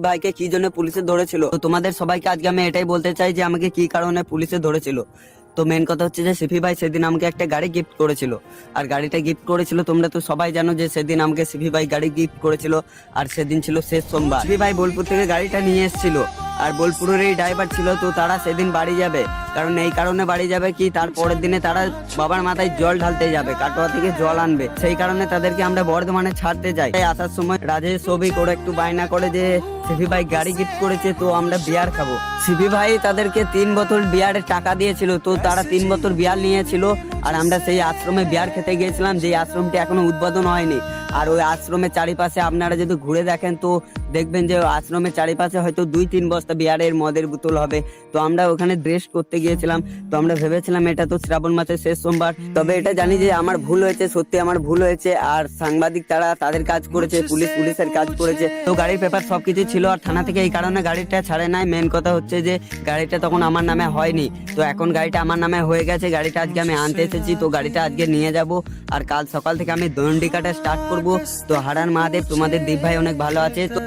ভাইকে কি জন্য পুলিশে ধরেছিল? তো তোমাদের সবাইকে আজকে আমি এটাই বলতে চাই যে আমাকে কি কারণে পুলিশে ধরেছিল? তো মেন কথা হচ্ছে যে সিফি ভাই সেদিন আমাকে একটা গাড়ি গিফট করেছিল। আর গাড়িটা গিফট করেছিল, তোমরা তো সবাই জানো যে সেদিন আমাকে সিফি ভাই গাড়ি গিফট করেছিল। আর সেদিন ছিল শেষ সোমবার। সিফি ভাই বোলপুর থেকে গাড়িটা নিয়ে এসেছিল। আর বোলপুরেরই ড্রাইভার ছিল তো তারা সেদিন বাড়ি যাবে। কারণ এই কারণে বাড়ি যাবে কি, তার পরের দিনে তারা বাবার মাথায় জল ঢালতে যাবে, কাটোয়া থেকে জল আনবে। সেই কারণে তাদেরকে আমরা বর্ধমানে ছাড়তে যাই। তাই আসার সময় রাজেশ ছবি করে একটু বায়না করে যে, সিভি ভাই গাড়ি গিফট করেছে, তো আমরা বিয়ার খাব। সিভি ভাই তাদেরকে তিন বোতল বিয়ারের টাকা দিয়েছিল, তো তারা তিন বোতল বিয়ার নিয়েছিল। আর আমরা সেই আশ্রমে বিয়ার খেতে গিয়েছিলাম যে আশ্রমটি এখনও উদ্বোধন হয়নি। আর ওই আশ্রমের চারিপাশে আপনারা যদি ঘুরে দেখেন, তো দেখবেন যে আশ্রমের চারিপাশে হয়তো দুই তিন বস্তা বিয়ারের মদের বোতল হবে। তো আমরা ওখানে ড্রেস করতে গিয়েছিলাম। তো আমরা ভেবেছিলাম এটা তো শ্রাবণ মাসের শেষ সোমবার। তবে এটা জানি যে আমার ভুল হয়েছে সত্যি আমার ভুল হয়েছে। আর সাংবাদিক তারা তাদের কাজ করেছে পুলিশ পুলিশের কাজ করেছে। তো গাড়ির পেপার সবকিছু ছিল আর থানা থেকে এই কারণে গাড়িটা ছাড়ে নাই। মেন কথা হচ্ছে যে গাড়িটা তখন আমার নামে হয়নি। তো এখন গাড়িটা আমার নামে হয়ে গেছে। গাড়িটা আজকে আমি আনতে এসেছি। তো গাড়িটা আজকে নিয়ে যাব। আর কাল সকাল থেকে আমি দণ্ডি কাটা স্টার্ট করব। তো হারান মহাদেব তোমাদের দীপ ভাই অনেক ভালো আছে। তো